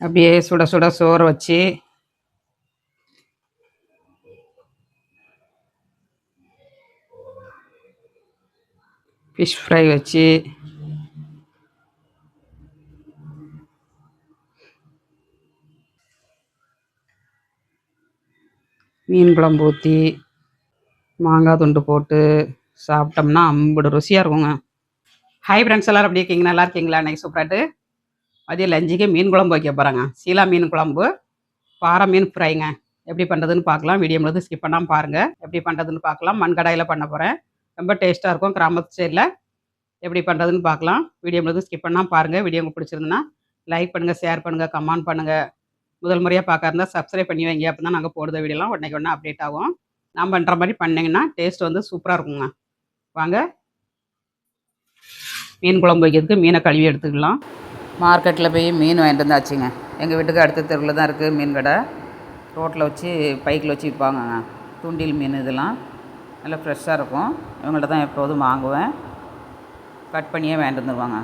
அப்படியே சுட சுட சோறு வச்சு ஃபிஷ் ஃப்ரை வச்சு மீன் குழம்பு ஊற்றி மாங்காய் துண்டு போட்டு சாப்பிட்டோம்னா அம்புடு ருசியாக இருக்குங்க. ஹாய் ஃப்ரெண்ட்ஸ் எல்லோரும் அப்படி இருக்கீங்க? நல்லா இருக்கீங்களா? அன்னைக்கு சூப்பராட்டு மதியம் லஞ்சுக்கு மீன் குழம்பு வைக்க போகிறேங்க சீலா மீன் குழம்பு பாறை மீன் ஃப்ரைங்க எப்படி பண்ணுறதுன்னு பார்க்கலாம். வீடியோ முழுது ஸ்கிப் பண்ணாமல் பாருங்கள் எப்படி பண்ணுறதுன்னு பார்க்கலாம். மண் கடாயில் பண்ண போகிறேன் ரொம்ப டேஸ்ட்டாக இருக்கும். கிராமத்து சைடில் எப்படி பண்ணுறதுன்னு பார்க்கலாம். வீடியோ முழுது ஸ்கிப் பண்ணாமல் பாருங்கள் வீடியோ உங்களுக்கு பிடிச்சிருந்துன்னா லைக் பண்ணுங்கள் ஷேர் பண்ணுங்கள் கமெண்ட் பண்ணுங்கள் முதல் முறையாக பார்க்க இருந்தால் சப்ஸ்கிரைப் பண்ணி வைங்க. அப்போ தான் நாங்கள் போடுற வீடியோலாம் உடனே உடனே அப்டேட் ஆகும். நான் பண்ணுற மாதிரி பண்ணிங்கன்னா டேஸ்ட் வந்து சூப்பராக இருக்குங்க. வாங்க. மீன் குழம்பு வைக்கிறதுக்கு மீனை கழுவி எடுத்துக்கலாம். மார்க்கெட்டில் போய் மீன் வாங்கிட்டு வந்தாச்சுங்க. எங்கள் வீட்டுக்கு அடுத்த தெருவில் தான் இருக்குது மீன் கடை. ரோட்டில் வச்சு பைக்கில் வச்சு விற்பாங்கங்க தூண்டில் மீன் இதெல்லாம். நல்லா ஃப்ரெஷ்ஷாக இருக்கும். இவங்கள்ட்ட தான் எப்போதும் வாங்குவேன். கட் பண்ணியே வாங்கிட்டு வந்துடுவாங்க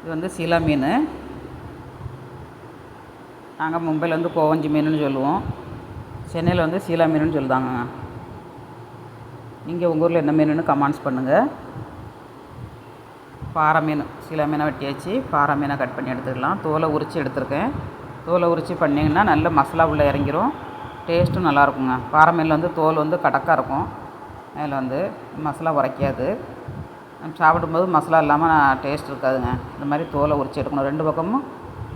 இது வந்து சீலா மீன். நாங்கள் மும்பையில் வந்து கோவஞ்சி மீனுன்னு சொல்லுவோம். சென்னையில் வந்து சீலா மீனுன்னு சொல்லுதாங்க நீங்கள் உங்கள் ஊரில் என்ன மீனுன்னு கமெண்ட்ஸ் பண்ணுங்கள் பாறை மீன் சீலா மீனை வெட்டியாச்சு பாறை மீனை கட் பண்ணி எடுத்துக்கலாம். தோலை உரித்து எடுத்துருக்கேன். தோலை உரித்து பண்ணிங்கன்னா நல்ல மசாலா உள்ளே இறங்கிரும். டேஸ்ட்டும் நல்லாயிருக்குங்க. பாறை மீனில் வந்து தோல் வந்து கடக்காக இருக்கும். மேலே வந்து மசாலா உரைக்காது. நம்ம சாப்பிடும்போது மசாலா இல்லாமல் டேஸ்ட் இருக்காதுங்க. இந்த மாதிரி தோலை உரித்து எடுக்கணும். ரெண்டு பக்கமும்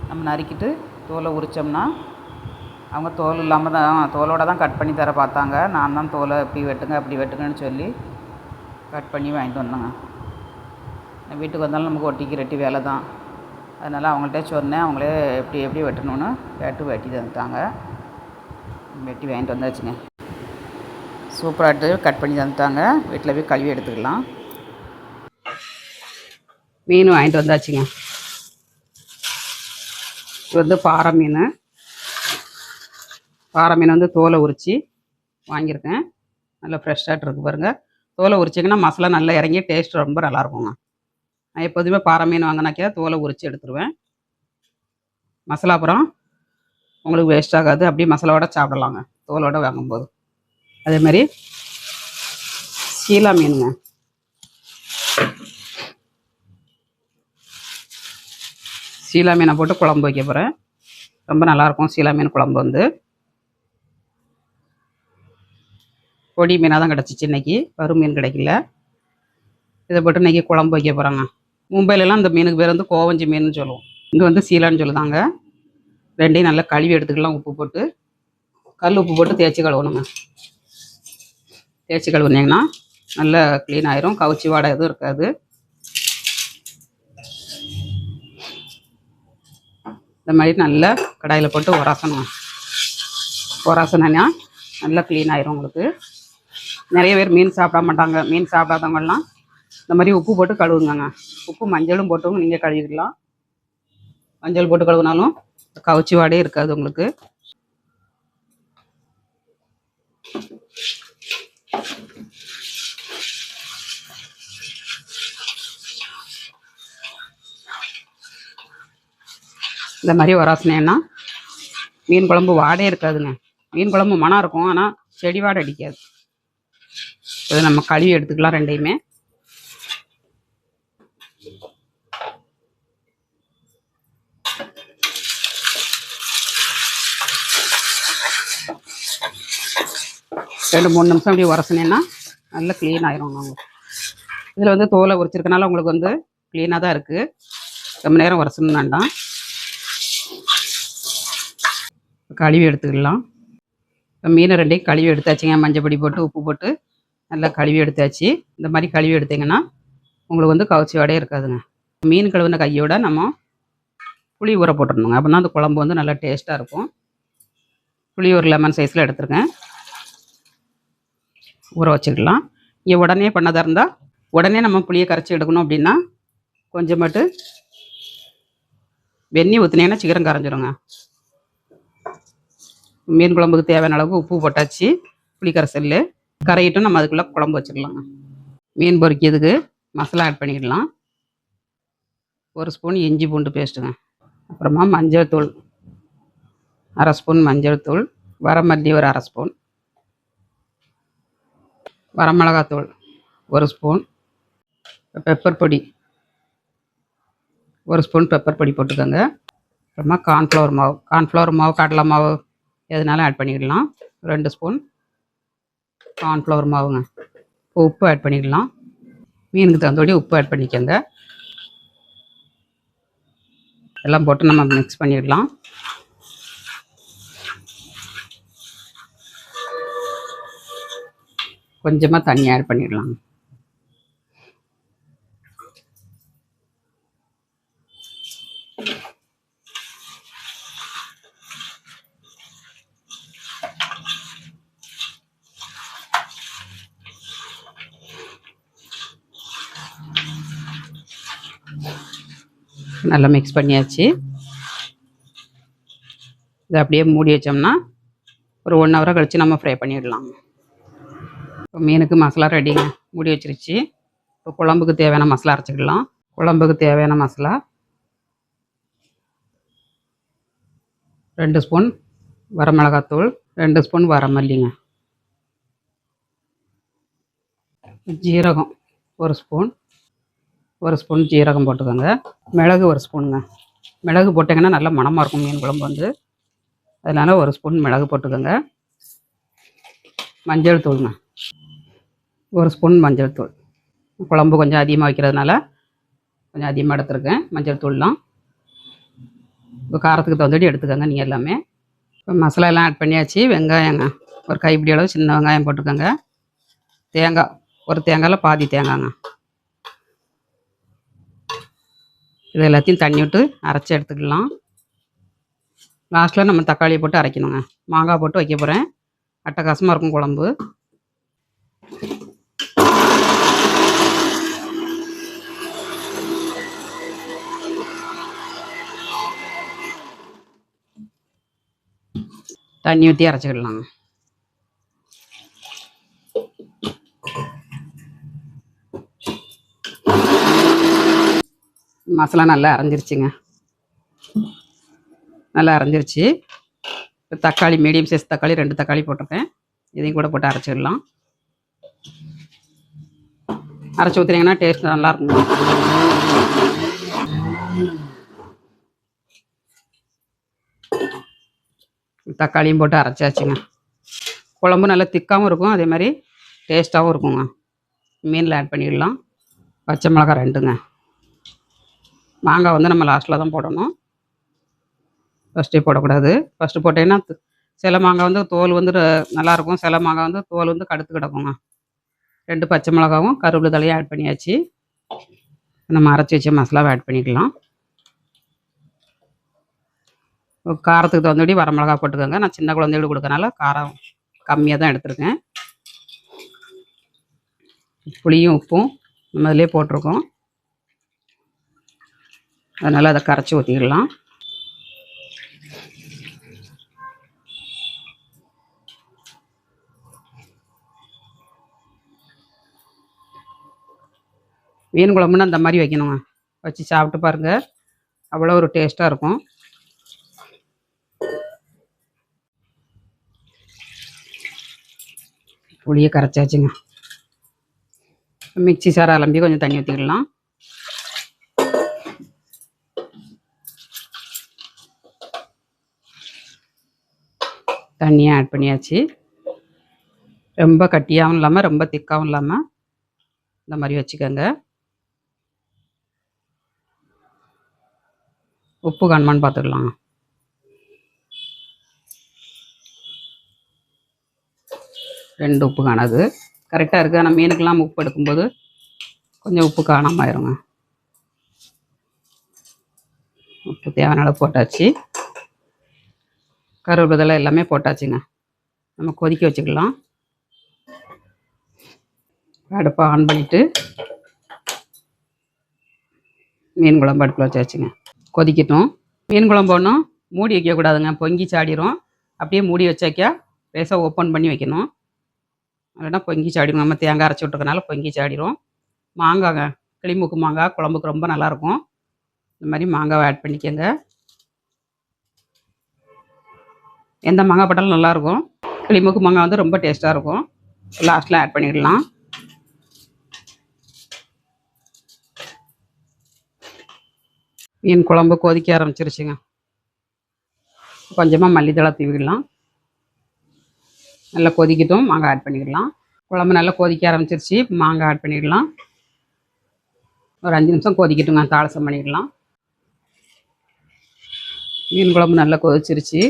நம்ம நறுக்கிட்டு தோலை உரித்தோம்னா அவங்க தோல் இல்லாமல் தான் தோலோட தான் கட் பண்ணி தர பார்த்தாங்க. நான் தான் தோலை இப்படி வெட்டுங்க அப்படி வெட்டுங்கன்னு சொல்லி கட் பண்ணி வாங்கிட்டு வந்தேங்க. வீட்டுக்கு வந்தாலும் நமக்கு ஒட்டிக்கு ரெட்டி வேலை தான். அதனால் அவங்கள்ட்ட சொன்னேன் அவங்களே எப்படி எப்படி வெட்டணும்னு கேட்டு வெட்டி தந்துட்டாங்க வெட்டி வாங்கிட்டு வந்தாச்சுங்க. சூப்பராகிட்டு கட் பண்ணி தந்துட்டாங்க. வீட்டில் போய் கழுவி எடுத்துக்கலாம். மீன் வாங்கிட்டு வந்தாச்சுங்க. இது வந்து பாறை மீன். பாறை மீன் வந்து தோலை உரித்து வாங்கியிருக்கேன். நல்லா ஃப்ரெஷ்ஷாகிட்டு இருக்கு பாருங்கள் தோலை உரிச்சிங்கன்னா மசாலா நல்லா இறங்கி டேஸ்ட் ரொம்ப நல்லாயிருக்குங்க நான் எப்போதுமே பாறை மீன் வாங்கினாக்கா தோலை உரித்து எடுத்துருவேன். மசாலா அப்புறம் உங்களுக்கு வேஸ்ட் ஆகாது. அப்படியே மசாலாவோட சாப்பிடலாங்க. தோலோட வாங்கும்போது. அதே மாதிரி சீலா மீனுங்க. சீலா மீனை போட்டு குழம்பு வைக்க போகிறேன் ரொம்ப நல்லாயிருக்கும் சீலா மீன் குழம்பு வந்து. பொடி மீனாக தான் கிடச்சிச்சு இன்னைக்கு. வறு மீன் கிடைக்கல. இதை போட்டு இன்னைக்கு குழம்பு வைக்க போகிறாங்க மும்பையிலலாம் இந்த மீனுக்கு பேர் வந்து கோவஞ்சி மீன் சொல்லுவோம். இங்கே வந்து சீலான்னு சொல்லுதாங்க. ரெண்டையும் நல்லா கழுவி எடுத்துக்கலாம் உப்பு போட்டு. கல் உப்பு போட்டு தேய்ச்சி கழுவணுங்க. தேய்ச்சி கழுவுனீங்கன்னா நல்லா க்ளீன் ஆயிரும். கவுச்சி வாடை எதுவும் இருக்காது. இந்த மாதிரி நல்லா கடாயில் போட்டு உரசணும். உரசனா நல்லா க்ளீன் ஆயிரும் உங்களுக்கு. நிறைய பேர் மீன் சாப்பிட மாட்டாங்க. மீன் சாப்பிடாதவங்கலாம் இந்த மாதிரி உப்பு போட்டு கழுவுங்கங்க. உப்பு மஞ்சளும் போட்டும் நீங்கள் கழுவிக்கலாம். மஞ்சள் போட்டு கழுவுனாலும் கவுச்சி வாடே இருக்காது உங்களுக்கு. இந்த மாதிரி வராசனைன்னா மீன் குழம்பு வாடே இருக்காதுங்க. மீன் குழம்பு மனம் இருக்கும் ஆனால் செடி வாடை அடிக்காது. இதை நம்ம கழுவி எடுத்துக்கலாம் ரெண்டையுமே. ரெண்டு மூணு நிமிஷம் அப்படி உரசினேன்னா நல்லா க்ளீன் ஆயிரும் உங்களுக்கு இதில் வந்து தோலை உரிச்சிருக்கனால உங்களுக்கு வந்து க்ளீனாக தான் இருக்குது ரொம்ப நேரம் உரசணும் வேண்டாம். கழுவி எடுத்துக்கலாம். இப்போ மீனை ரெண்டையும் கழுவி எடுத்தாச்சுங்க. மஞ்சப்பொடி போட்டு உப்பு போட்டு நல்லா கழுவி எடுத்தாச்சு. இந்த மாதிரி கழுவி எடுத்தீங்கன்னா உங்களுக்கு வந்து கவுச்சி வாடையே இருக்காதுங்க. மீன் கழுவின கையோட நம்ம புளி ஊற போட்டுருணுங்க அப்போ தான் அந்த குழம்பு வந்து நல்லா டேஸ்ட்டாக இருக்கும். புளி ஒரு லெமன் சைஸில் எடுத்துருக்கேன். ஊற வச்சுக்கலாம் இங்கே உடனே பண்ணதாக இருந்தால் உடனே நம்ம புளியை கரைச்சி எடுக்கணும் அப்படின்னா கொஞ்சமாட்டு வெந்நி ஊற்றினீங்கன்னா சீக்கிரம் கரைஞ்சிருங்க. மீன் குழம்புக்கு தேவையான அளவுக்கு உப்பு போட்டாச்சு புளி கரைசல் கரையிட்டும் நம்ம அதுக்குள்ளே குழம்பு வச்சுக்கலாங்க மீன் பொரிக்கிறதுக்கு மசாலா ஆட் பண்ணிடலாம். ஒரு ஸ்பூன் இஞ்சி பூண்டு பேஸ்ட்டுங்க அப்புறமா மஞ்சள் தூள். அரை ஸ்பூன் மஞ்சள் தூள் வரமல்லி ஒரு அரை ஸ்பூன் வரமிளகாத்தூள் ஒரு ஸ்பூன் பெப்பர் பொடி ஒரு ஸ்பூன் பெப்பர் பொடி போட்டுக்கோங்க. அப்புறமா கார்ன்ஃப்ளவர் மாவு கார்ன்ஃப்ளவர் மாவு கடலை மாவு எதுனாலும் ஆட் பண்ணிக்கலாம். ரெண்டு ஸ்பூன் கார்ன்ஃப்ளவர் மாவுங்க. இப்போ உப்பு ஆட் பண்ணிக்கலாம். மீனுக்கு தகுந்தபடி உப்பு ஆட் பண்ணிக்கோங்க. எல்லாம் போட்டு நம்ம மிக்ஸ் பண்ணிடலாம். கொஞ்சமாக தண்ணி ஆட் பண்ணிடலாம். நல்லா மிக்ஸ் பண்ணியாச்சு. இதை அப்படியே மூடி வச்சோம்னா ஒரு ஒன் ஹவராக கழித்து நம்ம ஃப்ரை பண்ணிடலாம். இப்போ மீனுக்கு மசாலா ரெடிங்க மூடி வச்சிருச்சு. இப்போ குழம்புக்கு தேவையான மசாலா அரைச்சிக்கலாம். குழம்புக்கு தேவையான மசாலா. ரெண்டு ஸ்பூன் வரமிளகாத்தூள் ரெண்டு ஸ்பூன் வரமல்லிங்க. ஜீரகம் ஒரு ஸ்பூன். ஒரு ஸ்பூன் ஜீரகம் போட்டுக்கோங்க. மிளகு ஒரு ஸ்பூனுங்க. மிளகு போட்டிங்கன்னா நல்லா மணமாக இருக்கும் மீன் குழம்பு வந்து. அதனால் ஒரு ஸ்பூன் மிளகு போட்டுக்கோங்க. மஞ்சள் தூளுங்க. ஒரு ஸ்பூன் மஞ்சள் தூள். குழம்பு கொஞ்சம் அதிகமாக வைக்கிறதுனால கொஞ்சம் அதிகமாக எடுத்துருக்கேன். மஞ்சள் தூள்லாம். இப்போ காரத்துக்கு தகுந்தபடி எடுத்துக்கோங்க நீங்கள் எல்லாமே. இப்போ மசாலா எல்லாம் ஆட் பண்ணியாச்சு. வெங்காயங்க. ஒரு கைப்பிடி அளவு சின்ன வெங்காயம் போட்டுக்கோங்க தேங்காய். ஒரு தேங்காயில் பாதி தேங்காய்ங்க. இது எல்லாத்தையும் தண்ணி விட்டு அரைச்சி எடுத்துக்கலாம். லாஸ்ட்டில் நம்ம தக்காளியை போட்டு அரைக்கணுங்க. மாங்காய் போட்டு வைக்க போகிறேன் அட்டகாசமாக இருக்கும் குழம்பு. தண்ணி ஊற்றி அரைச்சிக்கிடலாங்க மசாலா நல்லா அரைஞ்சிருச்சுங்க. நல்லா அரைஞ்சிருச்சு. இப்போ தக்காளி மீடியம் சைஸ் தக்காளி ரெண்டு தக்காளி போட்டிருக்கேன். இதையும் கூட போட்டு அரைச்சிடலாம் அரைச்சி ஊற்றுனீங்கன்னா டேஸ்ட் நல்லா தக்காளியும் போட்டு அரைச்சாச்சுங்க. குழம்பு நல்லா திக்காகவும் இருக்கும் அதே மாதிரி டேஸ்ட்டாகவும் இருக்குங்க. மீனில் ஆட் பண்ணிடலாம். பச்சை மிளகாய் ரெண்டுங்க. மாங்காய் வந்து நம்ம லாஸ்ட்டில் தான் போடணும். ஃபஸ்ட்டே போடக்கூடாது. ஃபஸ்ட்டு போட்டேன்னா சில மாங்காய் வந்து தோல் வந்து ர- நல்லாயிருக்கும் சில மாங்காய் வந்து தோல் வந்து கடுத்து கிடக்குங்க. ரெண்டு பச்சை மிளகாவும் கருவேப்பிலை தலையும் ஆட் பண்ணியாச்சு. நம்ம அரைச்சி வச்ச மசாலாவை ஆட் பண்ணிக்கலாம் இப்போ காரத்துக்கு தகுந்தபடி வரமிளகா போட்டுக்கோங்க. நான் சின்ன குழந்தைகளுக்கு கொடுக்கறனால காரம் கம்மியாக தான் எடுத்திருக்கேன். புளியும் உப்பும் நம்ம அதிலே போட்டிருக்கோம். அதனால் அதை கரைச்சி ஊற்றிக்கலாம் மீன் குழம்புன்னு அந்த மாதிரி வைக்கணுங்க. வச்சு சாப்பிட்டு பாருங்கள் அவ்வளோ ஒரு டேஸ்ட்டாக இருக்கும். புளியை கரைச்சாச்சுங்க. மிக்சி சார் அலம்பி கொஞ்சம் தண்ணி ஊற்றிக்கலாம் தண்ணியை ஆட் பண்ணியாச்சு. ரொம்ப கட்டியாகவும் இல்லாமல் ரொம்ப திக்காகவும் இல்லாமல் இந்த மாதிரி வச்சுக்கோங்க. உப்பு காணுமான்னு பார்த்துக்கலாம் ரெண்டு உப்பு காணாது. கரெக்டாக இருக்குது ஆனால் மீனுக்கெல்லாம் உப்பு எடுக்கும்போது கொஞ்சம் உப்பு காணாமல் ஆயிருங்க. உப்பு தேவையான அளவு போட்டாச்சு. கருவேப்பிலை எல்லாமே போட்டாச்சுங்க. நம்ம கொதிக்க வச்சுக்கலாம். அடுப்பை ஆன் பண்ணிவிட்டு மீன் குழம்பு அடுப்பில் வச்சாச்சுங்க. கொதிக்கட்டும். மீன் குழம்பு ஒன்றும் மூடி வைக்கக்கூடாதுங்க. பொங்கி சாடிரும். அப்படியே மூடி வச்சாக்கா லேசாக ஓப்பன் பண்ணி வைக்கணும். இல்லைன்னா பொங்கி சாடிடும் நம்ம தேங்காய் அரைச்சி விட்டுருக்கனால பொங்கி சாடிடும் மாங்காய்ங்க கிளிமுக்கு மாங்காய் குழம்புக்கு ரொம்ப நல்லாயிருக்கும். இந்த மாதிரி மாங்காவை ஆட் பண்ணிக்கோங்க. எந்த மாங்காய் போட்டாலும் நல்லாயிருக்கும். கிளிமுக்கு மாங்காய் வந்து ரொம்ப டேஸ்ட்டாக இருக்கும். லாஸ்ட்டில் ஆட் பண்ணிடலாம். மீன் குழம்பு கொதிக்க ஆரம்பிச்சிருச்சுங்க. கொஞ்சமாக மல்லித்தலை தூவிடலாம். நல்லா கொதிக்கட்டும். மாங்காய் ஆட் பண்ணிடலாம். குழம்பு நல்லா கொதிக்க ஆரம்பிச்சிருச்சு. மாங்காய் ஆட் பண்ணிடலாம். ஒரு அஞ்சு நிமிஷம் கொதிக்கட்டுங்க. தாளசம் பண்ணிடலாம். மீன் குழம்பு நல்லா கொதிச்சிருச்சு.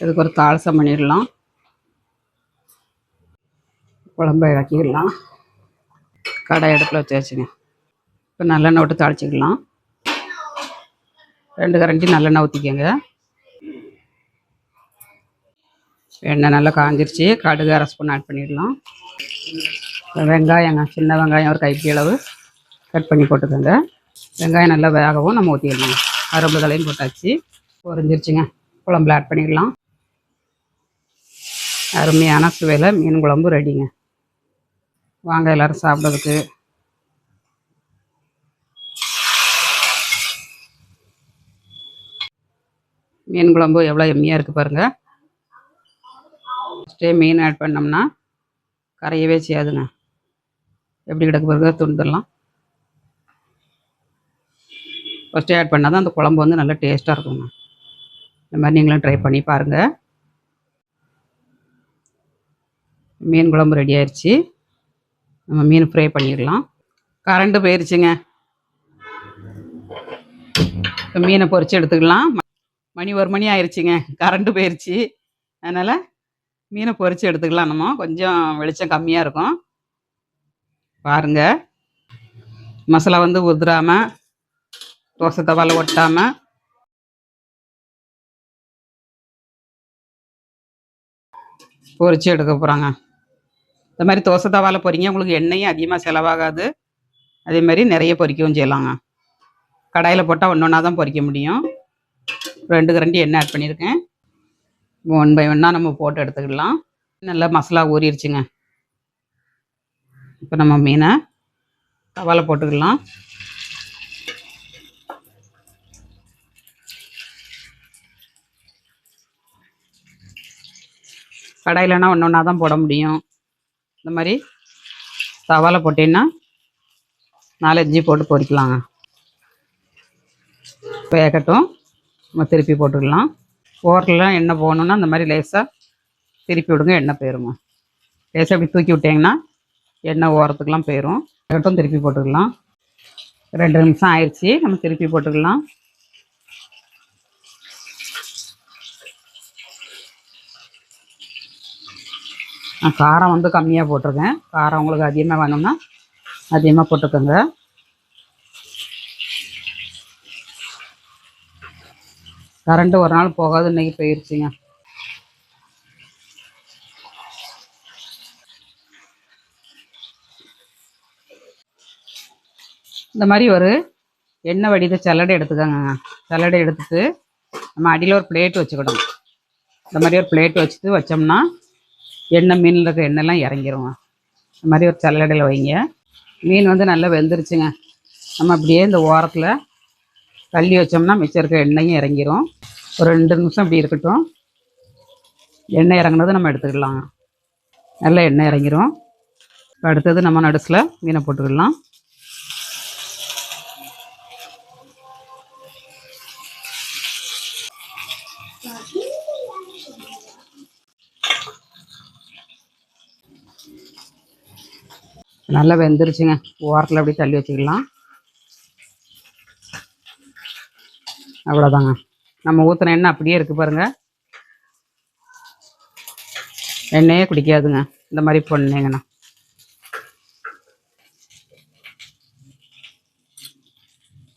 இதுக்கு ஒரு தாளசம் பண்ணிடலாம். குழம்ப இறக்கிடலாம். கடை இடத்துல வச்சாச்சுங்க. இப்போ நல்லெண்ணெய் விட்டு தாளிச்சிக்கலாம். ரெண்டு கரண்டி நல்லெண்ணெய் ஊற்றிக்கோங்க எண்ணெய் நல்லா காஞ்சிருச்சு. கடுகு அரை ஸ்பூன் ஆட் பண்ணிடலாம். வெங்காயங்க சின்ன வெங்காயம் ஒரு கைப்பி அளவு கட் பண்ணி போட்டுக்கோங்க. வெங்காயம் நல்லா வேகவும் நம்ம ஊற்றிடலாம் கரும்பு தலையும் போட்டாச்சு. பொரிஞ்சிருச்சுங்க. குழம்புல ஆட் பண்ணிடலாம். அருமையான சுவையில் மீன் குழம்பு ரெடிங்க வாங்க எல்லோரும் சாப்பிட்றதுக்கு. மீன் குழம்பு எவ்வளோ எம்மியாக இருக்குது பாருங்கள் ஃபஸ்ட்டே மீன் ஆட் பண்ணோம்னா கரையவே செய்யாதுங்க. எப்படி கிடக்கு பாருங்க துண்டுலாம் ஃபஸ்ட்டே ஆட் பண்ணால் தான் அந்த குழம்பு வந்து நல்லா டேஸ்ட்டாக இருக்குங்க. இந்த மாதிரி நீங்களும் ட்ரை பண்ணி பாருங்கள் மீன் குழம்பு ரெடி ஆயிடுச்சு நம்ம மீன் ஃப்ரை பண்ணிடலாம். கரண்ட்டு போயிடுச்சுங்க இப்போ மீனை பொறிச்சு எடுத்துக்கலாம். மணி ஒரு மணி ஆயிடுச்சுங்க கரண்ட்டு போயிடுச்சு அதனால் மீனை பொறிச்சு எடுத்துக்கலாம் நம்ம. கொஞ்சம் வெளிச்சம் கம்மியாக இருக்கும். பாருங்க. மசாலா வந்து உதிராமல் தோசை தவால ஒட்டாமல் பொறிச்சு எடுக்க போகிறாங்க இந்த மாதிரி தோசை தவால பொறிங்க உங்களுக்கு எண்ணெயும் அதிகமாக செலவாகாது. அதே மாதிரி நிறைய பொறிக்கவும் செய்யலாங்க. கடாயில் போட்டால் ஒன்று ஒன்றா தான் பொறிக்க முடியும். ரெண்டு கரண்டி எண்ணெய் ஆட் பண்ணியிருக்கேன். ஒன் பை ஒன்னாக நம்ம போட்டு எடுத்துக்கலாம். நல்லா மசாலா ஊறிடுச்சுங்க இப்போ நம்ம மீனை தவால போட்டுக்கலாம். கடாயிலனா ஒன்று ஒன்றா தான் போட முடியும். இந்த மாதிரி தவால போட்டீங்கன்னா நாலஞ்சு போட்டு பொறிக்கலாங்க வேகட்டும். நம்ம திருப்பி போட்டுக்கலாம். ஓரத்துலலாம் எண்ணெய் போகணுன்னா அந்த மாதிரி லேசாக திருப்பி விடுங்க எண்ணெய் போயிருங்க லேசாக அப்படி தூக்கி விட்டிங்கன்னா எண்ணெய் ஓரத்துக்கெலாம் போயிடும் மட்டும் திருப்பி போட்டுக்கலாம். ரெண்டு நிமிஷம் ஆயிடுச்சு நம்ம திருப்பி போட்டுக்கலாம். நான் காரம் வந்து கம்மியாக போட்டிருக்கேன். காரம் உங்களுக்கு அதிகமாக வேணும்னா அதிகமாக போட்டுக்கோங்க. கரண்ட்டு ஒரு நாள் போகாது இன்னைக்கு போயிடுச்சுங்க இந்த மாதிரி ஒரு எண்ணெய் வடித சல்லடை எடுத்துக்கோங்க. சல்லடை எடுத்துட்டு நம்ம அடியில் ஒரு பிளேட் வச்சுக்கிடணும் இந்த மாதிரி ஒரு பிளேட் வச்சுட்டு வச்சோம்னா எண்ணெய் மீனில் இருக்க எண்ணெய்லாம் இறங்கிடுவோம் இந்த மாதிரி ஒரு சல்லடையில் வைங்க. மீன் வந்து நல்லா வெந்துருச்சுங்க. நம்ம அப்படியே இந்த ஓரத்தில் தள்ளி வச்சோம்னா மிச்சம் இருக்கிற எண்ணெயும் இறங்கிரும். ஒரு ரெண்டு நிமிஷம் இப்படி இருக்கட்டும். எண்ணெய் இறங்குனது நம்ம எடுத்துக்கலாம். நல்லா எண்ணெய் இறங்கிரும். அடுத்தது நம்ம நடுசில் மீனை போட்டுக்கலாம். நல்லா வெந்துருச்சுங்க. ஓரத்தில் அப்படியே தள்ளி வச்சுக்கலாம். அவ்வளோதாங்க நம்ம ஊற்றின எண்ணெய் அப்படியே இருக்குது பாருங்கள் எண்ணெயே குடிக்காதுங்க. இந்த மாதிரி பண்ணேங்கண்ணா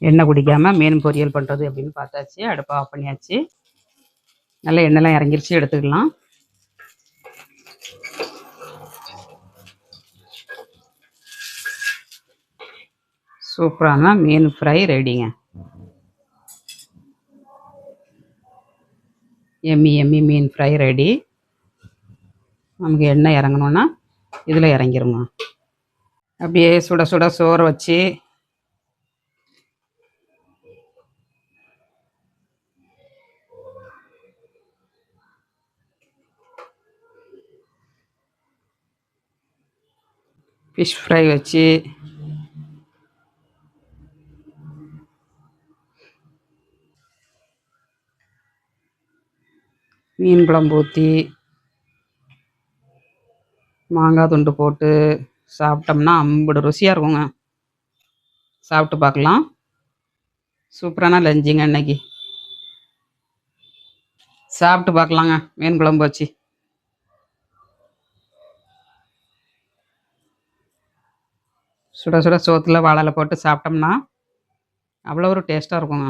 எண்ணெய் குடிக்காமல் மீன் பொரியல் பண்ணுறது அப்படின்னு பார்த்தாச்சு. அடுப்பை ஆஃப் பண்ணியாச்சு. நல்லா எண்ணெய்லாம் இறங்கிருச்சு. எடுத்துக்கலாம். சூப்பரான மீன் ஃப்ரை ரெடிங்க. எம்மி எம்மி மீன் ஃப்ரை ரெடி. நமக்கு எண்ணெய் இறங்கணுன்னா இதில் இறங்கிருங்க. அப்படியே சுட சுட சோறு வச்சு ஃபிஷ் ஃப்ரை வச்சு மீன் குழம்பு ஊற்றி மாங்காய் துண்டு போட்டு சாப்பிட்டோம்னா அம்புடு ருசியாக இருக்குங்க. சாப்பிட்டு பார்க்கலாம். சூப்பரான லஞ்சுங்க இன்னைக்கு. சாப்பிட்டு பார்க்கலாங்க மீன் குழம்பு வச்சு. சுட சுட சோத்தில் வாழலை போட்டு சாப்பிட்டோம்னா அவ்வளோ ஒரு டேஸ்ட்டாக இருக்குங்க.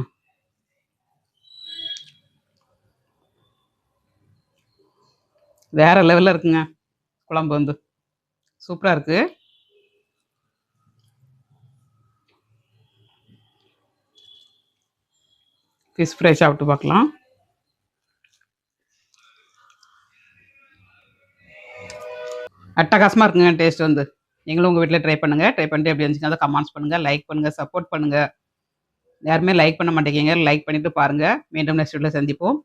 வேறு லெவலில் இருக்குங்க. குழம்பு வந்து. சூப்பராக இருக்குது ஃபிஷ் ஃப்ரை சாப்பிட்டு பார்க்கலாம் அட்டகாசமாக இருக்குங்க டேஸ்ட் வந்து. நீங்களும் உங்கள் வீட்டில் ட்ரை பண்ணுங்கள் ட்ரை பண்ணிட்டு எப்படி இருந்துச்சுன்னா அதை கமெண்ட்ஸ் பண்ணுங்கள் லைக் பண்ணுங்கள் சப்போர்ட் பண்ணுங்கள் யாருமே லைக் பண்ண மாட்டேங்கிங்க லைக் பண்ணிவிட்டு பாருங்கள் மீண்டும் நெக்ஸ்ட் வீட்டில் சந்திப்போம்.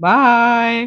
பாய்